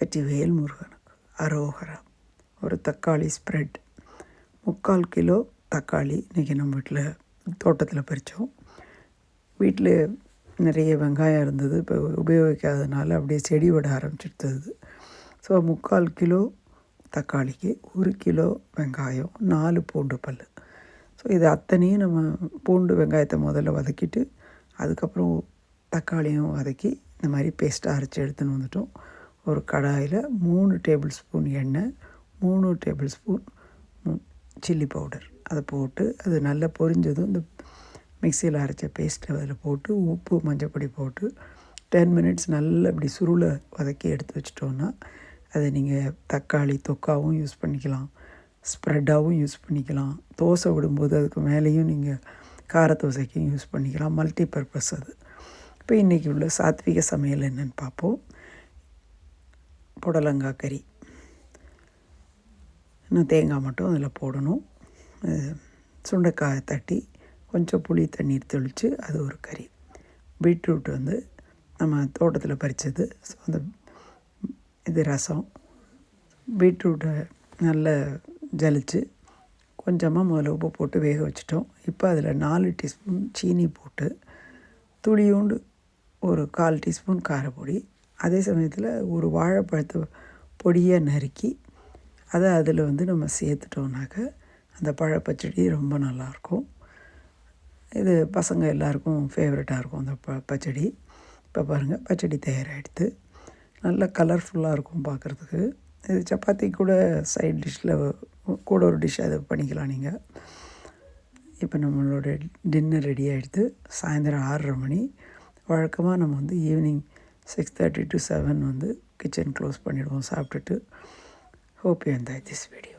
வெற்றிவேல் முருகனுக்கு. அரோகரா. ஒரு தக்காளி ஸ்ப்ரெட் முக்கால் கிலோ தக்காளி இன்றைக்கி நம்ம வீட்டில் தோட்டத்தில் பறித்தோம் வீட்டில் நிறைய வெங்காயம் இருந்தது. இப்போ உபயோகிக்காதனால அப்படியே செடி விட ஆரம்பிச்சிடுது ஸோ முக்கால் கிலோ தக்காளிக்கு ஒரு கிலோ வெங்காயம் நாலு பூண்டு பல் ஸோ இது அத்தனையும் நம்ம பூண்டு வெங்காயத்தை முதல்ல வதக்கிட்டு அதுக்கப்புறம் தக்காளியும் வதக்கி இந்த மாதிரி பேஸ்ட்டாக அரைச்சி எடுத்துன்னு வந்துட்டோம். ஒரு கடாயில் மூணு டேபிள் ஸ்பூன் எண்ணெய் மூணு டேபிள் ஸ்பூன் சில்லி பவுடர். அதை போட்டு அது நல்லா பொரிஞ்சதும் இந்த மிக்சியில் அரைச்ச பேஸ்ட்டை அதில் போட்டு உப்பு மஞ்சப்பொடி போட்டு டென் மினிட்ஸ் நல்லா இப்படி சுருளை வதக்கி எடுத்து வச்சிட்டோன்னா அதை நீங்கள் தக்காளி தொக்காவும் யூஸ் பண்ணிக்கலாம். ஸ்ப்ரெட்டாகவும் யூஸ் பண்ணிக்கலாம். தோசை விடும்போது அதுக்கு மேலேயும் நீங்கள் கார தோசைக்கும் யூஸ் பண்ணிக்கலாம். மல்டி பர்பஸ் அது. இப்போ இன்றைக்கி உள்ள சாத்விக சமையல் என்னென்னு பார்ப்போம். புடலங்காய் கறி. இன்னும் தேங்காய் மட்டும் அதில் போடணும். சுண்டைக்காயை தட்டி கொஞ்சம் புளி தண்ணீர் தெளித்து அது ஒரு கறி. பீட்ரூட் வந்து நம்ம தோட்டத்தில் பறித்தது ஸோ அந்த இது ரசம். பீட்ரூட்டை நல்லா ஜலித்து கொஞ்சமாக முதல்ல உப்பு போட்டு வேக வச்சிட்டோம். இப்போ அதில் நாலு டீஸ்பூன் சீனி போட்டு துளியூண்டு ஒரு கால் டீஸ்பூன் காரப்பொடி அதே சமயத்தில் ஒரு வாழைப்பழத்தை பொடியாக நறுக்கி அதை அதில் வந்து நம்ம சேர்த்துட்டோம்னாக்க அந்த பழப்பச்சடி ரொம்ப நல்லாயிருக்கும் இது பசங்க எல்லாருக்கும் ஃபேவரட்டாக இருக்கும் அந்த ப பச்சடி. இப்போ பாருங்கள் பச்சடி தயாராகிடுது நல்ல கலர்ஃபுல்லாக இருக்கும் பார்க்குறதுக்கு இது சப்பாத்தி கூட சைட் டிஷ்ஷில் கூட ஒரு டிஷ் அதை பண்ணிக்கலாம் நீங்கள் இப்போ நம்மளோட டின்னர் ரெடி ஆகிடுது சாயந்தரம் ஆறரை மணி. வழக்கமாக நம்ம வந்து evening six thirty to seven வந்து கிச்சன் க்ளோஸ் பண்ணிவிடுவோம் சாப்பிட்டுட்டு. Hope you enjoy this video